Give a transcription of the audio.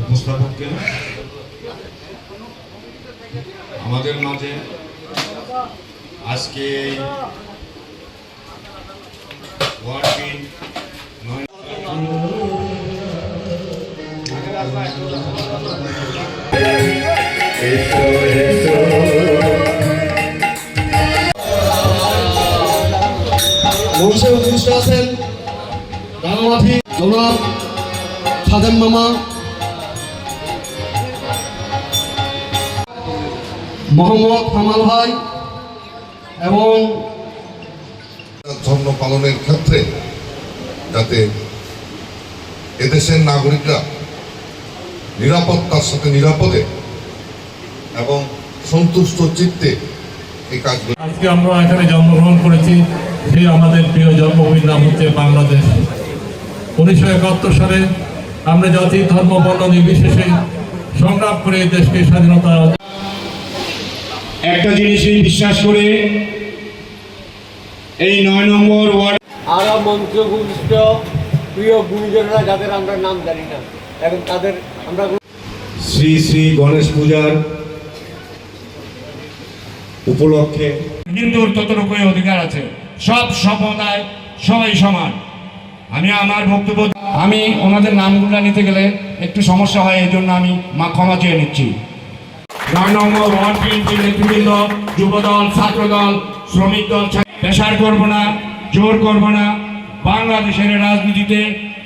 উপস্থাপককে আমাদের মাঝে আজকে ওয়ার্ড মঞ্চে উপস্থিত আছেন রাঙামাটি জনাব ধর্ম পালনের ক্ষেত্রে যাতে এদেশের নাগরিকরা নিরাপত্তার সাথে নিরাপদে এবং সন্তুষ্ট চিত্তে এই কাজগুলো আজকে আমরা এখানে জন্মগ্রহণ করেছি। সেই আমাদের প্রিয় জন্মভূমির নাম হচ্ছে বাংলাদেশ। উনিশশো একাত্তর সালে আমরা জাতি ধর্ম বর্ণ নির্বিশেষে সংগ্রাম করে দেশকে স্বাধীনতা একটা জিনিসই বিশ্বাস করে এই নয় নম্বর ওয়ার্ড আরও মন্ত্রভূমিষ্ঠ প্রিয় গুরুজনরা যাদের আমরা নাম জানি না। এখন তাদের আমরা শ্রী শ্রী গণেশ পূজার উপলক্ষে হিন্দুর ততটুকুই অধিকার আছে। সব সম্প্রদায় সবাই সমান। আমি আমার বক্তব্য আমি ওনাদের নামগুলো নিতে গেলে একটু সমস্যা হয় এই জন্য আমি মা ক্ষমা চেয়ে নিচ্ছি। নয় নম্বর ওয়ার্ড বিএনপির নেতৃবৃন্দ যুবদল ছাত্রদল শ্রমিক দল পেশার করব না জোর করব না। বাংলাদেশের রাজনীতিতে